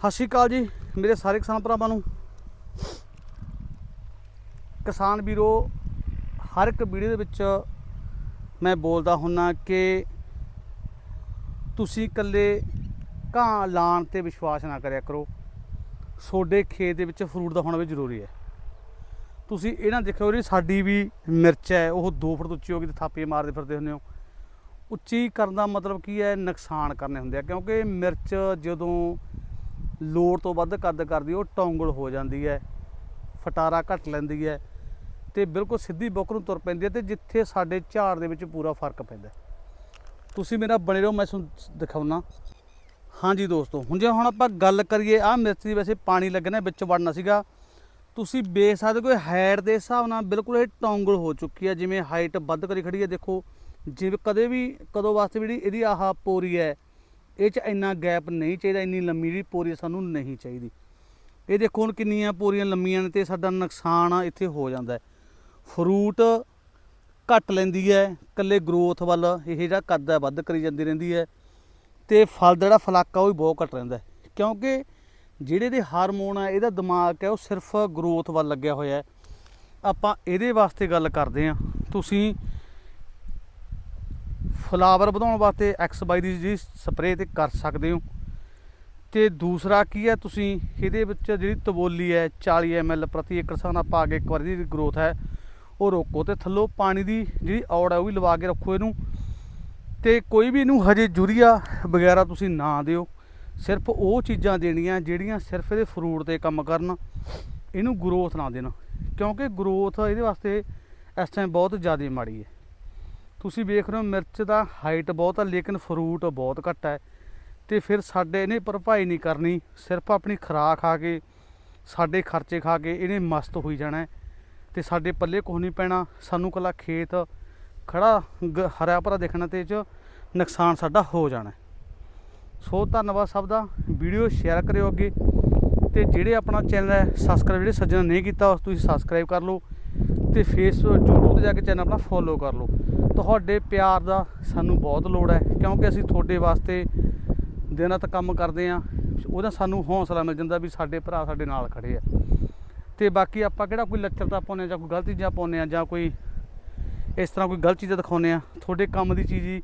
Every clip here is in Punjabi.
ਸਤਿ ਸ਼੍ਰੀ ਅਕਾਲ ਜੀ, ਮੇਰੇ ਸਾਰੇ ਕਿਸਾਨ ਭਰਾਵਾਂ ਨੂੰ। ਕਿਸਾਨ ਵੀਰੋ, ਹਰ ਇੱਕ ਵੀਡੀਓ ਦੇ ਵਿੱਚ ਮੈਂ ਬੋਲਦਾ ਹੁੰਨਾ ਕਿ ਤੁਸੀਂ ਇਕੱਲੇ ਘਾਹ ਲਾਣ ਤੇ ਵਿਸ਼ਵਾਸ ਨਾ ਕਰਿਆ ਕਰੋ। ਤੁਹਾਡੇ ਖੇਤ ਦੇ ਵਿੱਚ ਫਰੂਟ ਦਾ ਹੋਣਾ ਵੀ ਜ਼ਰੂਰੀ ਹੈ। ਤੁਸੀਂ ਇਹ ਨਾ ਦੇਖਿਓ ਜਿਹੜੀ ਸਾਡੀ ਵੀ ਮਿਰਚ ਹੈ, ਉਹ 2 ਫੁੱਟ ਉੱਚੀ ਹੋ ਗਈ ਤੇ ਥਾਪੇ ਮਾਰਦੇ ਫਿਰਦੇ ਹੁੰਦੇ ਹੋ। ਉੱਚੀ ਕਰਨ ਦਾ ਮਤਲਬ ਕੀ ਹੈ? ਨੁਕਸਾਨ ਕਰਨੇ ਹੁੰਦੇ ਆ, ਕਿਉਂਕਿ ਮਿਰਚ ਜਦੋਂ ਲੋੜ ਤੋਂ ਵੱਧ ਕੱਦ ਕਰਦੀ, ਉਹ ਟੌਂਗਲ ਹੋ ਜਾਂਦੀ ਹੈ, ਫਟਾਰਾ ਘਟ ਲੈਂਦੀ ਹੈ ਤੇ ਬਿਲਕੁਲ ਸਿੱਧੀ ਬੁੱਕ ਨੂੰ ਤੁਰ ਪੈਂਦੀ ਹੈ ਤੇ ਜਿੱਥੇ ਸਾਡੇ ਝਾੜ ਦੇ ਵਿੱਚ ਪੂਰਾ ਫ਼ਰਕ ਪੈਂਦਾ ਤੁਸੀਂ ਮੇਰਾ ਬਣੇ ਰਹੋ, ਮੈਂ ਤੁਹਾਨੂੰ ਦਿਖਾਉਣਾ ਹਾਂਜੀ ਦੋਸਤੋ, ਹੁਣ ਜੇ ਹੁਣ ਆਪਾਂ ਗੱਲ ਕਰੀਏ, ਆਹ ਮਿਰਚ ਦੀ ਵੈਸੇ ਪਾਣੀ ਲੱਗਣਾ ਵਿੱਚ ਵੜਨਾ ਸੀਗਾ। ਤੁਸੀਂ ਵੇਖ ਸਕਦੇ ਕੋਈ ਹਾਈਟ ਦੇ ਹਿਸਾਬ ਨਾਲ ਬਿਲਕੁਲ ਇਹ ਟੌਂਗਲ ਹੋ ਚੁੱਕੀ ਹੈ, ਜਿਵੇਂ ਹਾਈਟ ਵੱਧ ਕਰੀ ਖੜੀ ਹੈ। ਦੇਖੋ, ਜਿਵੇਂ ਕਦੇ ਵੀ, ਕਦੋਂ ਵਾਸਤੇ ਵੀ ਜਿਹੜੀ ਇਹਦੀ ਆਹ ਪੋਰੀ ਹੈ ਇਹ ਚ ਇੰਨਾ ਗੈਪ ਨਹੀਂ ਚਾਹੀਦਾ, ਇੰਨੀ ਲੰਮੀ ਜਿਹੜੀ ਪੋਰੀ ਸਾਨੂੰ ਨਹੀਂ ਚਾਹੀਦੀ। ਇਹ ਦੇਖੋ ਹੁਣ ਕਿੰਨੀਆਂ ਪੋਰੀਆਂ ਲੰਮੀਆਂ ਨੇ ਤੇ ਸਾਡਾ ਨੁਕਸਾਨ ਆ, ਇੱਥੇ ਹੋ ਜਾਂਦਾ ਹੈ। ਫਰੂਟ ਘੱਟ ਲੈਂਦੀ ਹੈ, ਇਕੱਲੇ ਗਰੋਥ ਵੱਲ ਇਹ ਜਿਹੜਾ ਕੱਦ ਹੈ, ਵੱਧ ਕਰੀ ਜਾਂਦੀ ਰਹਿੰਦੀ ਹੈ। ਤੇ ਫਲ ਦਾ ਜਿਹੜਾ ਫਲਾਕਾ ਉਹ ਵੀ ਬਹੁਤ ਘੱਟ ਰਹਿੰਦਾ ਕਿਉਂਕਿ ਜਿਹੜੇ ਦੇ ਹਾਰਮੋਨ ਆ, ਇਹਦਾ ਦਿਮਾਗ ਹੈ, ਉਹ ਸਿਰਫ ਗਰੋਥ ਵੱਲ ਲੱਗਿਆ ਹੋਇਆ ਹੈ। ਆਪਾਂ ਇਹਦੇ ਵਾਸਤੇ ਗੱਲ ਕਰਦੇ ਹਾਂ। ਤੁਸੀਂ ਫਲਾਵਰ ਵਧਾਉਣ ਵਾਸਤੇ ਐਕਸ ਬਾਈ ਦੀ ਜਿਹੜੀ ਸਪਰੇਅ ਤੇ ਕਰ ਸਕਦੇ ਹੋ। ਤੇ ਦੂਸਰਾ ਕੀ ਹੈ, ਤੁਸੀਂ ਇਹਦੇ ਵਿੱਚ ਜਿਹੜੀ ਤਬੋਲੀ ਹੈ 40 ml ਪ੍ਰਤੀ ਏਕੜ ਹਿਸਾਬ ਨਾਲ ਪਾ ਕੇ ਇੱਕ ਵਾਰੀ ਦੀ ਗਰੋਥ ਹੈ, ਉਹ ਰੋਕੋ ਤੇ ਥੱਲੋਂ ਪਾਣੀ ਦੀ ਜਿਹੜੀ ਔੜ ਹੈ, ਉਹ ਵੀ ਲਵਾ ਕੇ ਰੱਖੋ ਇਹਨੂੰ। ਤੇ ਕੋਈ ਵੀ ਇਹਨੂੰ ਹਜੇ ਯੂਰੀਆ ਵਗੈਰਾ ਤੁਸੀਂ ਨਾ ਦਿਓ, ਸਿਰਫ ਉਹ ਚੀਜ਼ਾਂ ਦੇਣੀਆਂ ਜਿਹੜੀਆਂ ਸਿਰਫ ਇਹਦੇ ਫਰੂਟ ਤੇ ਕੰਮ ਕਰਨ, ਇਹਨੂੰ ਗਰੋਥ ਨਾ ਦੇਣਾ। ਕਿਉਂਕਿ ਗਰੋਥ ਇਹਦੇ ਵਾਸਤੇ ਇਸ ਟਾਈਮ ਬਹੁਤ ਜ਼ਿਆਦਾ ਮਾੜੀ ਹੈ। ਤੁਸੀਂ ਵੇਖ ਰਹੇ ਹੋ ਮਿਰਚ ਦਾ ਹਾਈਟ ਬਹੁਤ ਹੈ ਲੇਕਿਨ ਫਰੂਟ ਬਹੁਤ ਘੱਟ ਹੈ ਤੇ ਫਿਰ ਸਾਡੇ ਇਹਨੇ ਭਰਪਾਈ ਨਹੀਂ ਕਰਨੀ, ਸਿਰਫ ਆਪਣੀ ਖੁਰਾਕ ਖਾ ਕੇ, ਸਾਡੇ ਖਰਚੇ ਖਾ ਕੇ ਇਹਨੇ ਮਸਤ ਹੋਈ ਜਾਣਾ ਹੈ। ਤੇ ਸਾਡੇ ਪੱਲੇ ਕੁਛ ਨਹੀਂ ਪੈਣਾ, ਸਾਨੂੰ ਕੱਲਾ ਖੇਤ ਖੜਾ ਗ- ਹਰਾ ਭਰਾ ਦੇਖਣਾ ਤੇ 'ਚ ਨੁਕਸਾਨ ਸਾਡਾ ਹੋ ਜਾਣਾ ਸੋ ਧੰਨਵਾਦ ਸਭ ਦਾ, ਵੀਡੀਓ ਸ਼ੇਅਰ ਕਰਿਓ ਅੱਗੇ। ਤੇ ਜਿਹੜੇ ਆਪਣਾ ਚੈਨਲ ਹੈ ਸਬਸਕ੍ਰਾਈਬ ਜਿਹੜੇ ਸੱਜਣ ਨਹੀਂ ਕੀਤਾ, ਉਸ ਤੁਸੀਂ ਸਬਸਕ੍ਰਾਈਬ ਕਰ ਲਓ। ਤੇ ਫੇਸ YouTube ਤੇ ਜਾ ਕੇ ਚੈਨਲ ਆਪਣਾ ਫੋਲੋ ਕਰ ਲਓ। ਤੁਹਾਡੇ ਪਿਆਰ ਦਾ ਸਾਨੂੰ ਬਹੁਤ ਲੋੜ ਹੈ, ਕਿਉਂਕਿ ਅਸੀਂ ਤੁਹਾਡੇ ਵਾਸਤੇ ਦਿਨ ਰਾਤ ਕੰਮ ਕਰਦੇ ਆ ਉਹਦਾ ਸਾਨੂੰ ਹੌਸਲਾ ਮਿਲ ਜਾਂਦਾ ਵੀ ਸਾਡੇ ਭਰਾ ਸਾਡੇ ਨਾਲ ਖੜੇ ਆ। ਤੇ ਬਾਕੀ ਆਪਾਂ ਕਿਹੜਾ ਕੋਈ ਲੱਚਰਤਾ ਪਾਉਂਦੇ ਹਾਂ, ਜਾਂ ਕੋਈ ਗਲਤ ਚੀਜ਼ਾਂ ਪਾਉਂਦੇ ਆ ਜਾਂ ਕੋਈ ਇਸ ਤਰ੍ਹਾਂ ਕੋਈ ਗਲਤ ਚੀਜ਼ਾਂ ਦਿਖਾਉਂਦੇ ਆ ਤੁਹਾਡੇ ਕੰਮ ਦੀ ਚੀਜ਼ ਹੀ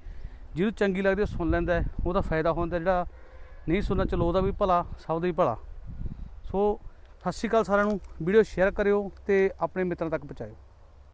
ਜਿਹਨੂੰ ਚੰਗੀ ਲੱਗਦੀ ਉਹ ਸੁਣ ਲੈਂਦਾ ਉਹਦਾ ਫਾਇਦਾ ਹੁੰਦਾ ਜਿਹੜਾ ਨਹੀਂ ਸੁਣਨਾ ਚਲੋ ਉਹਦਾ ਵੀ ਭਲਾ, ਸਭ ਦਾ ਹੀ ਭਲਾ। ਸੋ ਸਤਿ ਸ਼੍ਰੀ ਅਕਾਲ ਸਾਰਿਆਂ ਨੂੰ, ਵੀਡੀਓ ਸ਼ੇਅਰ ਕਰਿਓ ਤੇ ਆਪਣੇ ਮਿੱਤਰਾਂ ਤੱਕ ਪਹੁੰਚਾਇਓ।